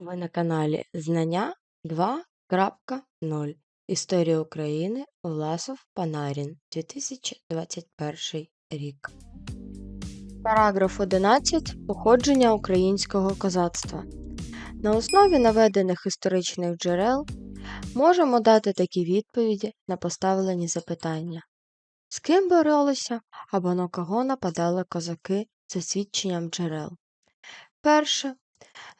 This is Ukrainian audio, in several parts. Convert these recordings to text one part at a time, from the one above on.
Ви на каналі Знання 2.0. Історія України Власов Панарін 2021 рік. Параграф 11. Походження українського козацтва. На основі наведених історичних джерел можемо дати такі відповіді на поставлені запитання. З ким боролися або на кого нападали козаки за свідченням джерел? Перше.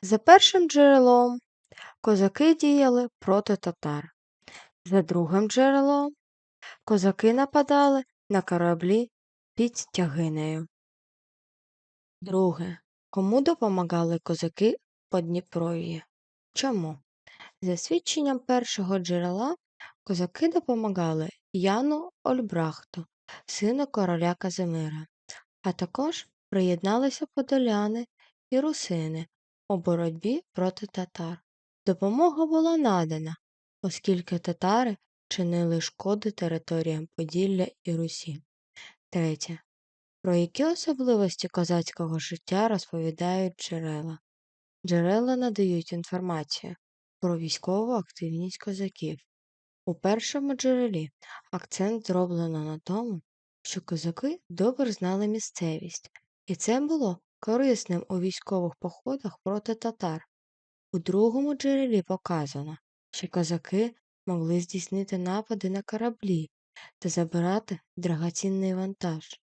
За першим джерелом козаки діяли проти татар. За другим джерелом козаки нападали на кораблі під Тягинею. Друге. Кому допомагали козаки по Дніпров'ї? Чому? За свідченням першого джерела козаки допомагали Яну Ольбрахту, сину короля Казимира, а також приєдналися подоляни і русини у боротьбі проти татар. Допомога була надана, оскільки татари чинили шкоди територіям Поділля і Русі. Третє. Про які особливості козацького життя розповідають джерела? Джерела надають інформацію про військову активність козаків. У першому джерелі акцент зроблено на тому, що козаки добре знали місцевість, і це було корисним у військових походах проти татар. У другому джерелі показано, що козаки могли здійснити напади на кораблі та забирати драгоцінний вантаж.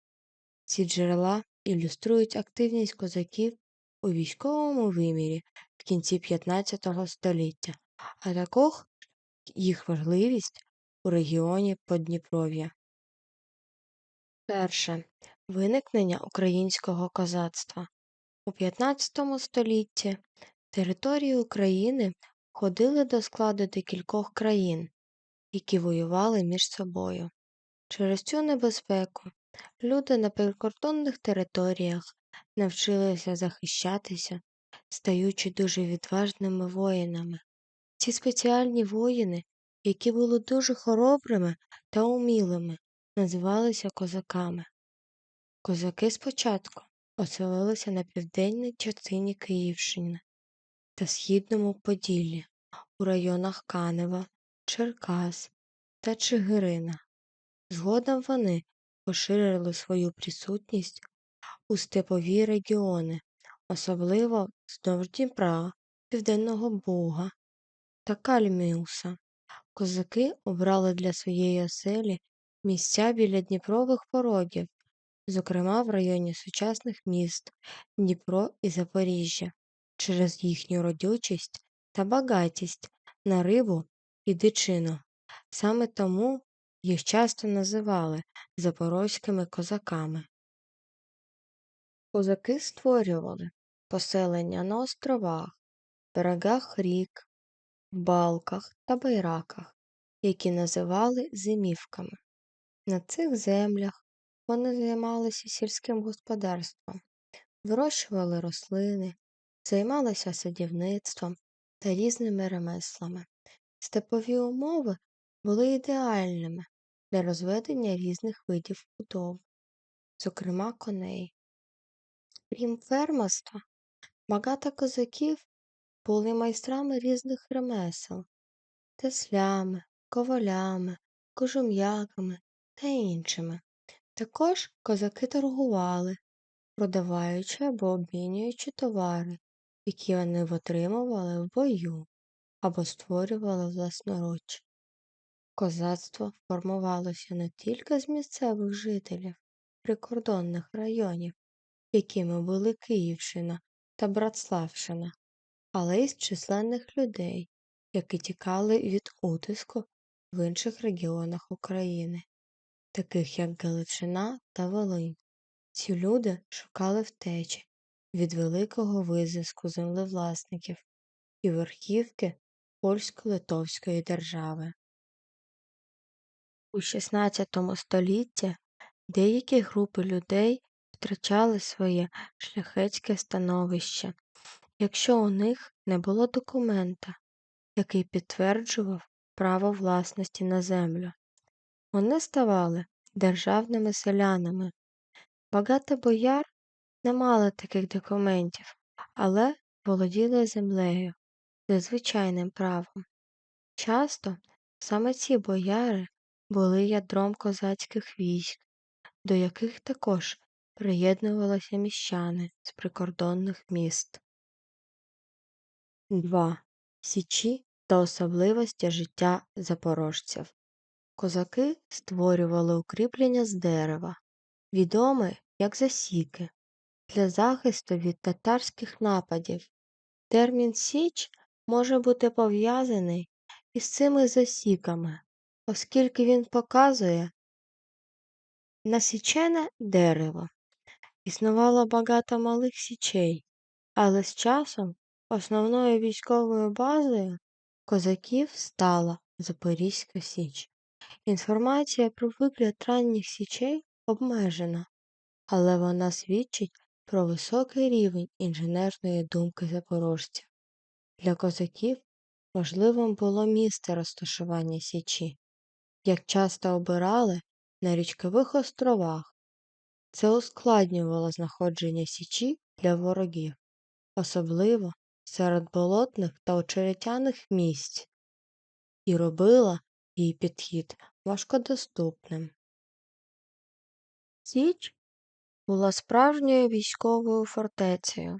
Ці джерела ілюструють активність козаків у військовому вимірі в кінці 15 століття, а також їх важливість у регіоні Подніпров'я. Перше. Виникнення українського козацтва. У 15 столітті території України входили до складу декількох країн, які воювали між собою. Через цю небезпеку люди на прикордонних територіях навчилися захищатися, стаючи дуже відважними воїнами. Ці спеціальні воїни, які були дуже хоробрими та умілими, називалися козаками. Козаки спочатку оселилися на південній частині Київщини та східному Поділлі, у районах Канева, Черкас та Чигирина. Згодом вони поширили свою присутність у степові регіони, особливо вздовж Дніпра, Південного Буга та Кальміуса. Козаки обрали для своєї оселі місця біля Дніпрових порогів, зокрема в районі сучасних міст Дніпро і Запоріжжя, через їхню родючість та багатість на рибу і дичину. Саме тому їх часто називали запорозькими козаками. Козаки створювали поселення на островах, берегах рік, балках та байраках, які називали зимівками. На цих землях вони займалися сільським господарством, вирощували рослини, займалися садівництвом та різними ремеслами. Степові умови були ідеальними для розведення різних видів худоби, зокрема коней. Крім фермерства, багато козаків були майстрами різних ремесел, теслями, ковалями, кожум'яками та іншими. Також козаки торгували, продаваючи або обмінюючи товари, які вони отримували в бою або створювали власноруч. Козацтво формувалося не тільки з місцевих жителів прикордонних районів, якими були Київщина та Братславщина, але й з численних людей, які тікали від утиску в інших регіонах України, таких як Галичина та Волинь. Ці люди шукали втечі від великого визиску землевласників і верхівки польсько-литовської держави. У XVI столітті деякі групи людей втрачали своє шляхетське становище, якщо у них не було документа, який підтверджував право власності на землю. Вони ставали державними селянами. Багато бояр не мали таких документів, але володіли землею. за звичайним правом. Часто саме ці бояри були ядром козацьких військ, до яких також приєднувалися міщани з прикордонних міст. 2. Січі та особливості життя запорожців. Козаки створювали укріплення з дерева, відоме як засіки, для захисту від татарських нападів. Термін Січ може бути пов'язаний із цими засіками, оскільки він показує насічене дерево. Існувало багато малих січей, але з часом основною військовою базою козаків стала Запорізька Січ. Інформація про вигляд ранніх січей обмежена, але вона свідчить про високий рівень інженерної думки запорожців. Для козаків важливим було місце розташування січі, як часто обирали на річкових островах. Це ускладнювало знаходження січі для ворогів, особливо серед болотних та очеретяних місць, і робило її підхід важкодоступним. Січ була справжньою військовою фортецею.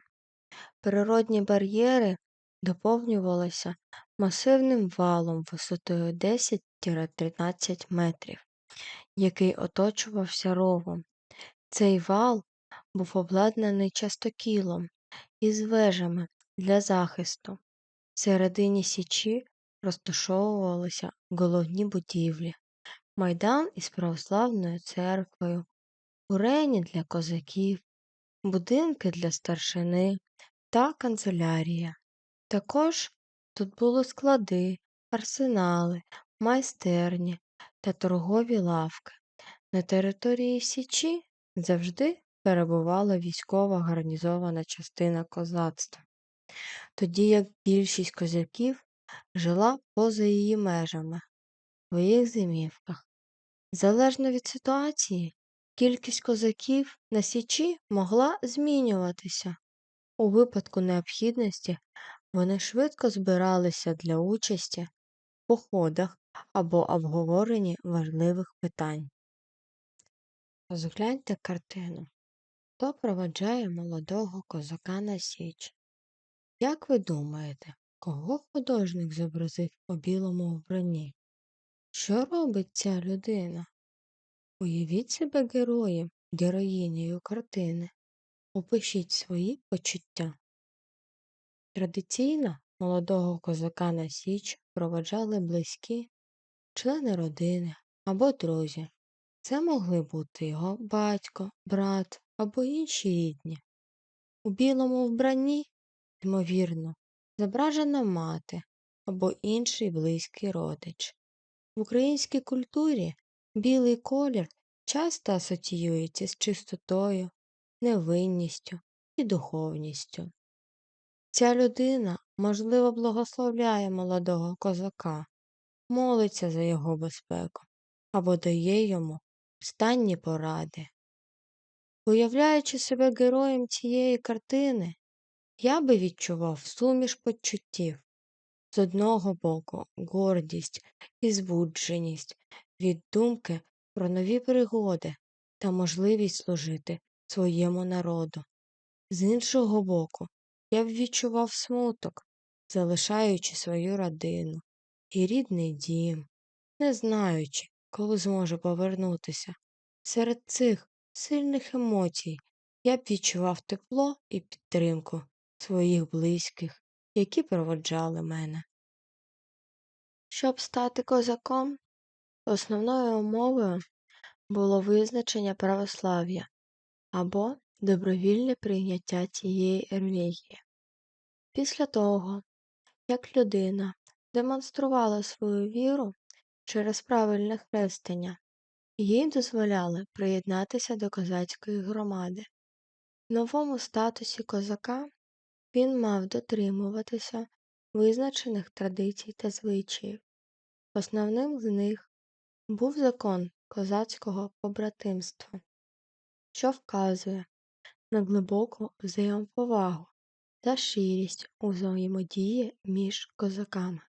Природні бар'єри доповнювалися масивним валом висотою 10-13 метрів, який оточувався ровом. Цей вал був обладнаний частокілом із вежами для захисту. Всередині січі розташовувалися головні будівлі, майдан із православною церквою, курені для козаків, будинки для старшини та канцелярія. Також тут були склади, арсенали, майстерні та торгові лавки. На території Січі завжди перебувала військова гарнізована частина козацтва, тоді як більшість козаків жила поза її межами своїх зимівках. Залежно від ситуації, кількість козаків на Січі могла змінюватися. У випадку необхідності вони швидко збиралися для участі в походах або обговоренні важливих питань. Розгляньте картину. Хто проведжає молодого козака на Січ? Як ви думаєте, кого художник зобразив у білому вбранні? Що робить ця людина? Уявіть себе героєм, героїнею картини. Опишіть свої почуття. Традиційно молодого козака на Січ проведжали близькі, члени родини або друзі. Це могли бути його батько, брат або інші рідні. У білому вбранні, ймовірно, зображена мати або інший близький родич. В українській культурі білий колір часто асоціюється з чистотою, невинністю і духовністю. Ця людина, можливо, благословляє молодого козака, молиться за його безпеку або дає йому останні поради. Уявляючи себе героєм цієї картини, я би відчував суміш почуттів з одного боку гордість і збудженість від думки про нові пригоди та можливість служити своєму народу. З іншого боку, я відчував смуток, залишаючи свою родину і рідний дім, не знаючи, коли зможу повернутися. Серед цих сильних емоцій я б відчував тепло і підтримку своїх близьких, які проводжали мене. Щоб стати козаком, основною умовою було визначення православ'я або добровільне прийняття цієї релігії. Після того, як людина демонструвала свою віру через правильне хрестення, їй дозволяли приєднатися до козацької громади. В новому статусі козака він мав дотримуватися визначених традицій та звичаїв. Основним з них був закон козацького побратимства, що вказує на глибоку взаємоповагу та щирість у взаємодії між козаками.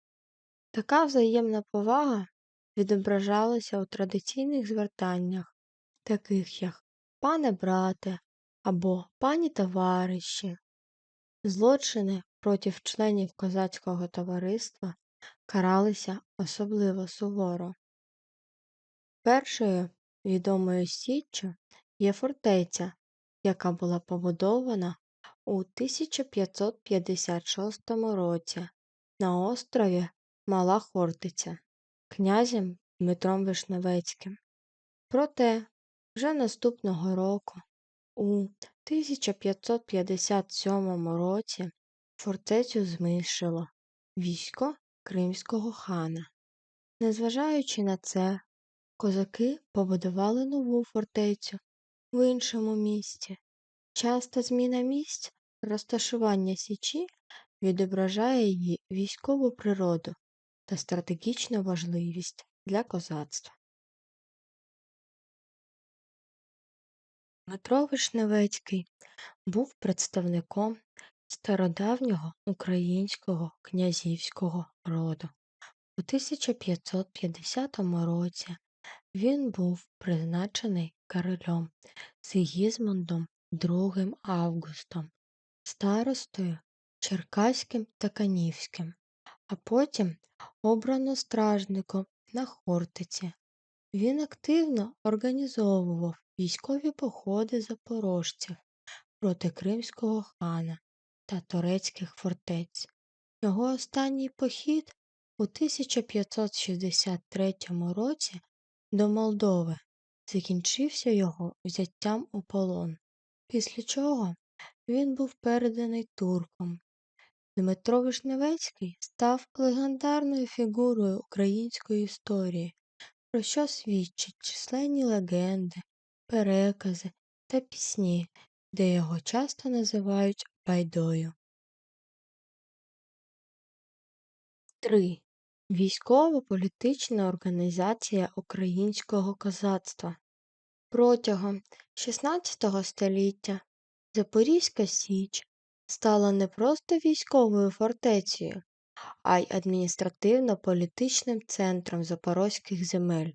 Така взаємна повага відображалася у традиційних звертаннях, таких як пане брате або пані товариші. Злочини проти членів козацького товариства каралися особливо суворо. Першою відомою січчю є фортеця, яка була побудована у 1556 році на острові Мала Хортиця князем Дмитром Вишневецьким. Проте вже наступного року, у 1557 році, фортецю знищило військо Кримського хана. Незважаючи на це, козаки побудували нову фортецю в іншому місті. Часта зміна місць розташування Січі відображає її військову природу та стратегічну важливість для козацтва. Дмитро Вишневецький був представником стародавнього українського князівського роду. У 1550 році він був призначений королем Сигізмундом II Августом, старостою Черкаським та Канівським, а потім обрано стражником на Хортиці. Він активно організовував військові походи запорожців проти Кримського хана та турецьких фортець. Його останній похід у 1563 році до Молдови закінчився його взяттям у полон, після чого він був переданий туркам. Дмитро Вишневецький став легендарною фігурою української історії, про що свідчать численні легенди, перекази та пісні, де його часто називають Байдою. 3. Військово-політична організація українського козацтва Протягом XVI століття Запорізька Січ стала не просто військовою фортецею, а й адміністративно-політичним центром запорозьких земель.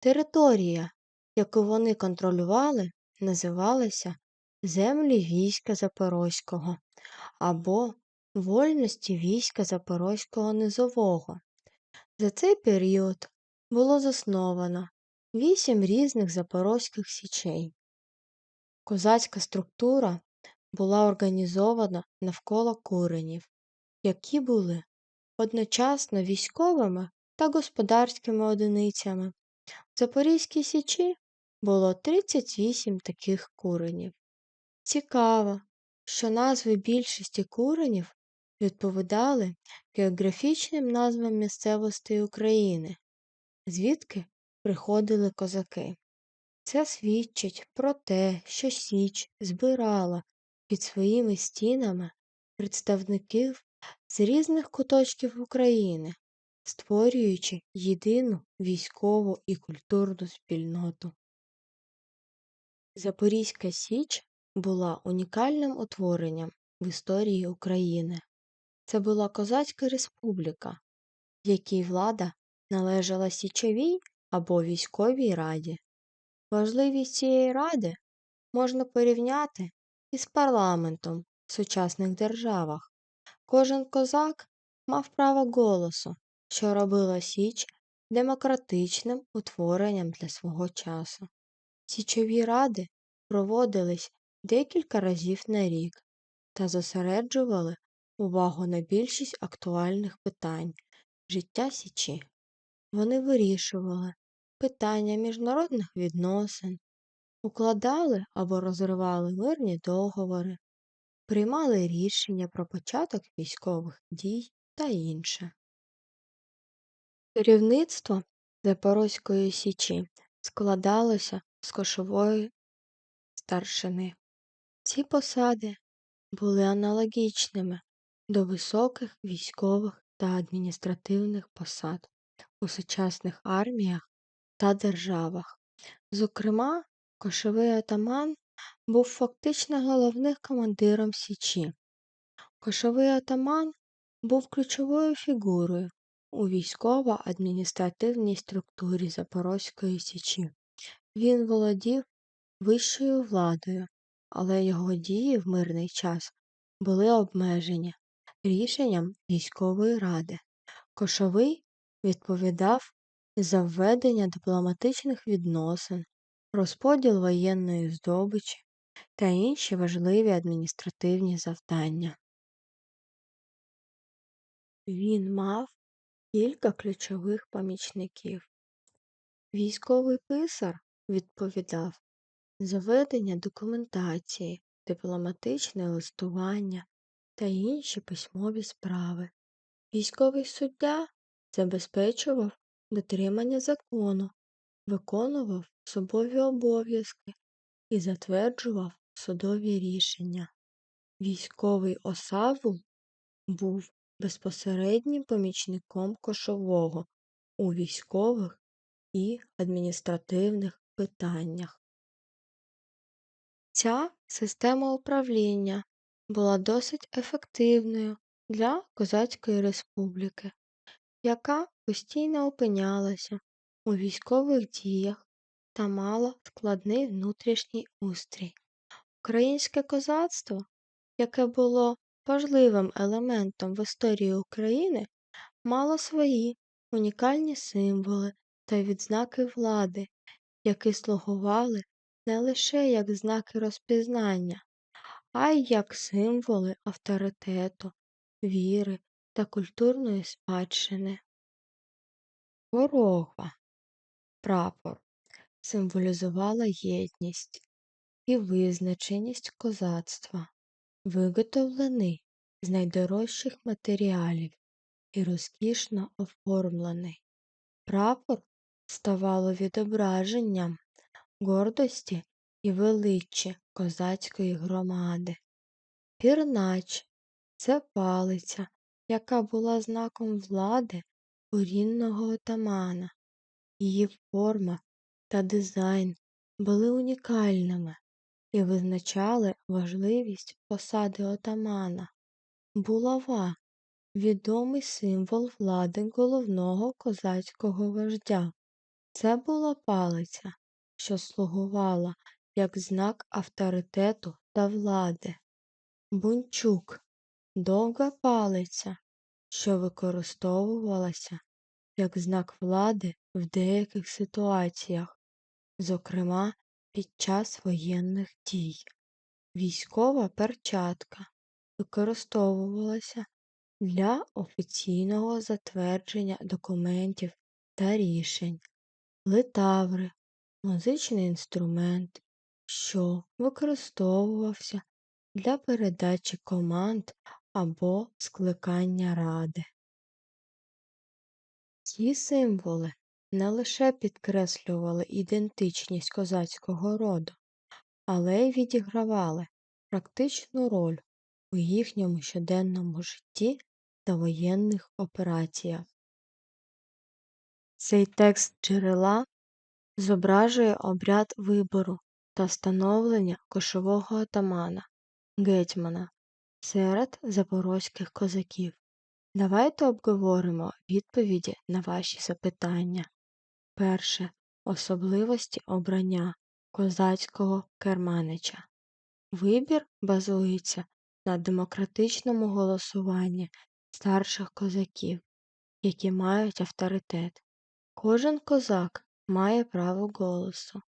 Територія, яку вони контролювали, називалася Землі війська Запорозького або Вольності війська Запорозького Низового. За цей період було засновано вісім різних запорозьких січей. Козацька структура була організована навколо куренів, які були одночасно військовими та господарськими одиницями. В Запорізькій Січі було 38 таких куренів. Цікаво, що назви більшості куренів відповідали географічним назвам місцевостей України, звідки приходили козаки. Це свідчить про те, що Січ збирала під своїми стінами представників з різних куточків України, створюючи єдину військову і культурну спільноту. Запорізька Січ була унікальним утворенням в історії України. Це була козацька республіка, якій влада належала Січовій або військовій раді. Важливість цієї ради можна порівняти із парламентом в сучасних державах. Кожен козак мав право голосу, що робило Січ демократичним утворенням для свого часу. Січові ради проводились декілька разів на рік та зосереджували увагу на більшість актуальних питань життя Січі. Вони вирішували питання міжнародних відносин, укладали або розривали мирні договори, приймали рішення про початок військових дій та інше. Керівництво Запорозької Січі складалося з кошової старшини. Ці посади були аналогічними до високих військових та адміністративних посад у сучасних арміях та державах. Зокрема, кошовий атаман був фактично головним командиром Січі. Кошовий атаман був ключовою фігурою у військово-адміністративній структурі Запорозької Січі. Він володів вищою владою, але його дії в мирний час були обмежені рішенням військової ради. Кошовий відповідав за введення дипломатичних відносин, розподіл воєнної здобичі та інші важливі адміністративні завдання. Він мав кілька ключових помічників. Військовий писар відповідав за ведення документації, дипломатичне листування та інші письмові справи. Військовий суддя забезпечував дотримання закону, виконував особові обов'язки і затверджував судові рішення. Військовий осавул був безпосереднім помічником кошового у військових і адміністративних питаннях. Ця система управління була досить ефективною для Козацької республіки, яка постійно опинялася у військових діях та мала складний внутрішній устрій. Українське козацтво, яке було важливим елементом в історії України, мало свої унікальні символи та відзнаки влади, які слугували не лише як знаки розпізнання, а й як символи авторитету, віри та культурної спадщини. Ворога прапор символізувала єдність і визначеність козацтва, виготовлений з найдорожчих матеріалів і розкішно оформлений. Прапор ставало відображенням гордості і величі козацької громади. Пірнач це палиця, яка була знаком влади корінного отамана. Її форма та дизайн були унікальними і визначали важливість посади отамана. Булава відомий символ влади головного козацького вождя. Це була палиця, що слугувала як знак авторитету та влади. Бунчук довга палиця, що використовувалася як знак влади в деяких ситуаціях, зокрема під час воєнних дій. Військова перчатка використовувалася для офіційного затвердження документів та рішень, литаври, музичний інструмент, що використовувався для передачі команд або скликання ради. Ці символи не лише підкреслювали ідентичність козацького роду, але й відігравали практичну роль у їхньому щоденному житті та воєнних операціях. Цей текст джерела зображує обряд вибору та становлення кошового отамана гетьмана серед запорозьких козаків. Давайте обговоримо відповіді на ваші запитання. Перше. Особливості обрання козацького керманича. Вибір базується на демократичному голосуванні старших козаків, які мають авторитет. Кожен козак має право голосу.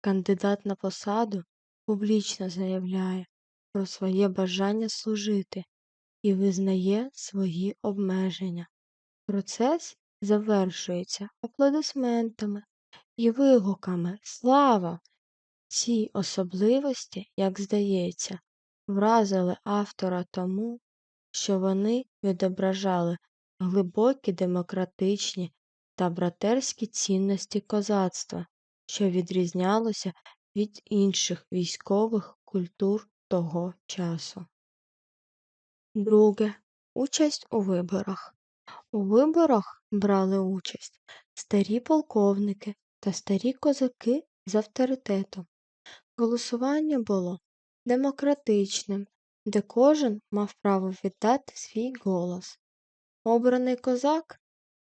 Кандидат на посаду публічно заявляє про своє бажання служити і визнає свої обмеження. Процес завершується аплодисментами і вигуками Слава! Ці особливості, як здається, вразили автора тому, що вони відображали глибокі демократичні та братерські цінності козацтва, що відрізнялося від інших військових культур того часу. Друге. Участь у виборах. У виборах брали участь старі полковники та старі козаки з авторитетом. Голосування було демократичним де кожен мав право віддати свій голос. Обраний козак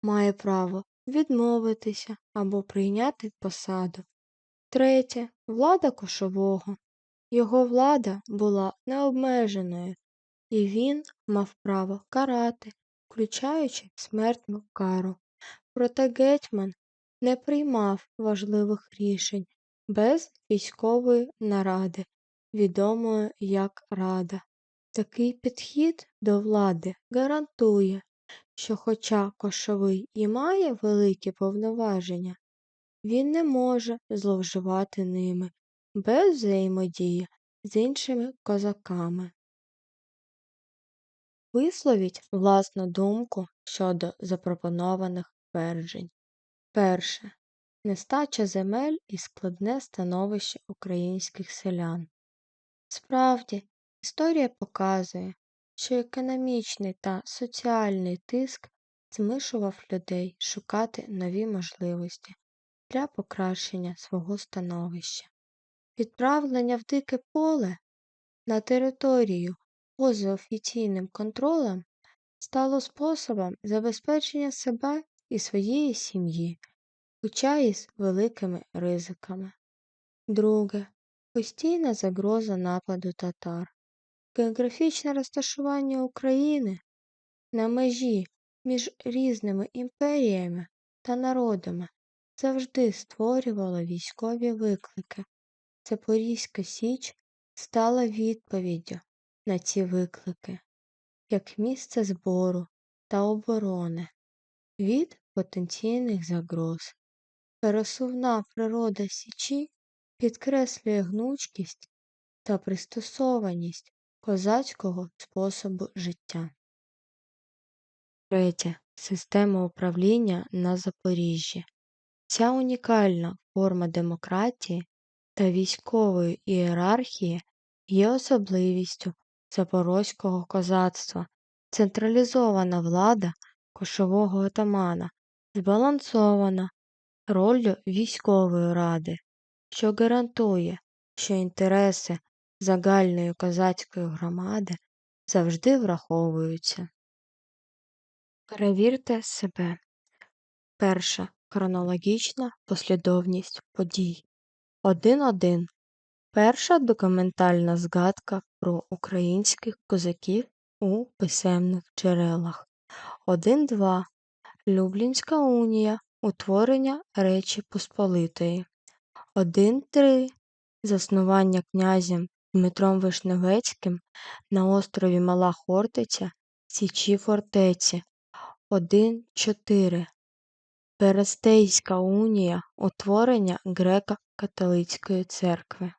має право відмовитися або прийняти посаду. Третє влада кошового. Його влада була необмеженою, і він мав право карати, включаючи смертну кару. Проте гетьман не приймав важливих рішень без військової наради, відомої як Рада. Такий підхід до влади гарантує, що, хоча кошовий і має великі повноваження, він не може зловживати ними без взаємодії з іншими козаками. Висловіть власну думку щодо запропонованих тверджень. Перше. Нестача земель і складне становище українських селян. Справді, історія показує, що економічний та соціальний тиск змушував людей шукати нові можливості для покращення свого становища. Відправлення в дике поле на територію поза офіційним контролем стало способом забезпечення себе і своєї сім'ї, хоча й з великими ризиками. Друге. Постійна загроза нападу татар. Географічне розташування України на межі між різними імперіями та народами завжди створювало військові виклики. Запорізька Січ стала відповіддю на ці виклики як місце збору та оборони від потенційних загроз. Пересувна природа Січі підкреслює гнучкість та пристосованість козацького способу життя. Третє. Система управління на Запоріжжі. Ця унікальна форма демократії та військової ієрархії є особливістю запорозького козацтва, централізована влада кошового отамана, збалансована роллю військової ради, що гарантує, що інтереси загальної козацької громади завжди враховуються. Перевірте себе. Перша хронологічна послідовність подій. 1.1. Перша документальна згадка про українських козаків у писемних джерелах. 1.2. Люблінська унія. Утворення Речі Посполитої. 1.3. Заснування князем Дмитром Вишневецьким на острові Мала Хортиця Січі Фортеці. 1.4. Берестейська унія. Утворення Греко-католицької церкви.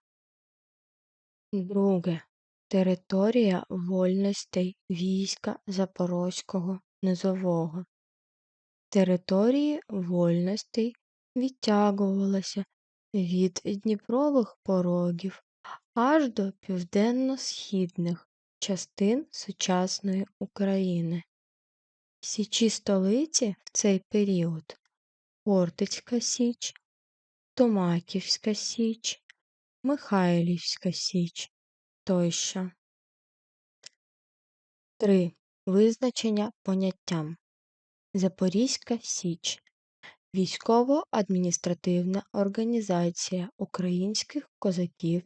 Друге. Територія вольностей війська Запорозького Низового. Території вольностей відтягувалися від Дніпрових порогів аж до південно-східних частин сучасної України. Січі столиці в цей період Хортицька Січ, Томаківська Січ, Михайлівська Січ тощо. 3. Визначення поняттям Запорізька Січ Військово-адміністративна організація українських козаків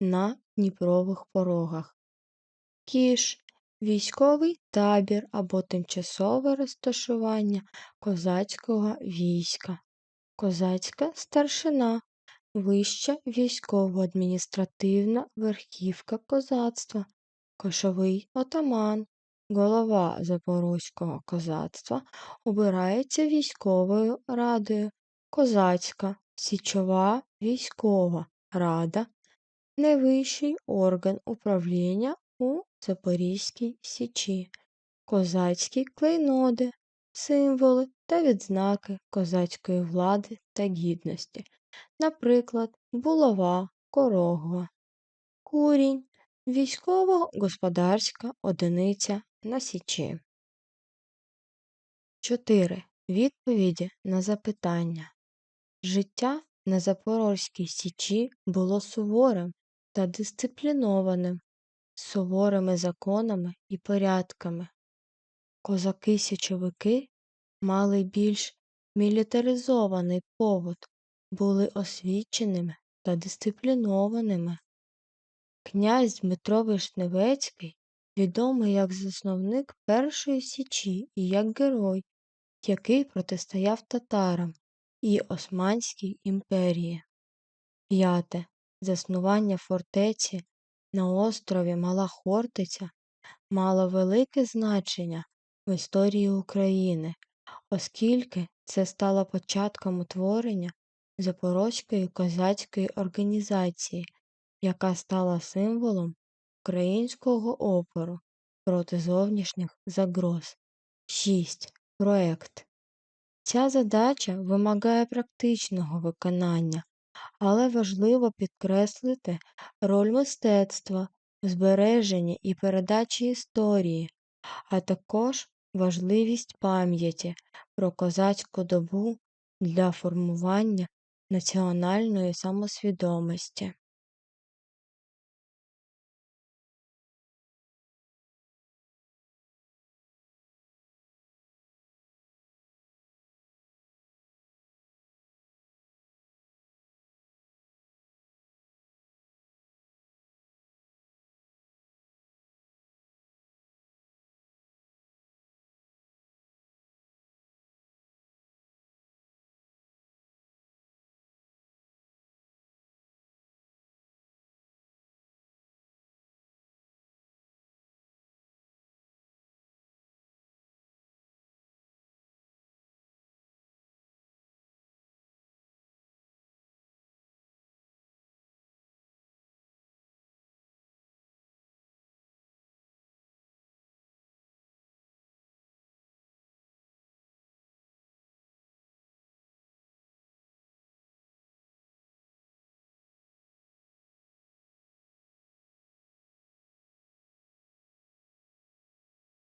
на Дніпрових порогах. Кіш військовий табір або тимчасове розташування козацького війська. Козацька старшина вища військово-адміністративна верхівка козацтва, кошовий отаман, голова запорозького козацтва обирається військовою радою, козацька, січова військова рада, найвищий орган управління у Запорізькій Січі, козацькі клейноди, символи та відзнаки козацької влади та гідності, наприклад, булава, корогва, курінь, військово-господарська одиниця на Січі. 4. Відповіді на запитання. Життя на Запорозькій Січі було суворим та дисциплінованим. суворими законами і порядками. Козаки-січовики мали більш мілітаризований повод, були освіченими та дисциплінованими. Князь Дмитро Вишневецький відомий як засновник Першої Січі і як герой, який протистояв татарам і Османській імперії. П'яте. Заснування фортеці на острові Мала Хортиця мало велике значення в історії України, оскільки це стало початком утворення Запорозької козацької організації, яка стала символом українського опору проти зовнішніх загроз. 6. Проект Ця задача вимагає практичного виконання, але важливо підкреслити роль мистецтва збереженні і передачі історії, а також важливість пам'яті про козацьку добу для формування національної самосвідомості.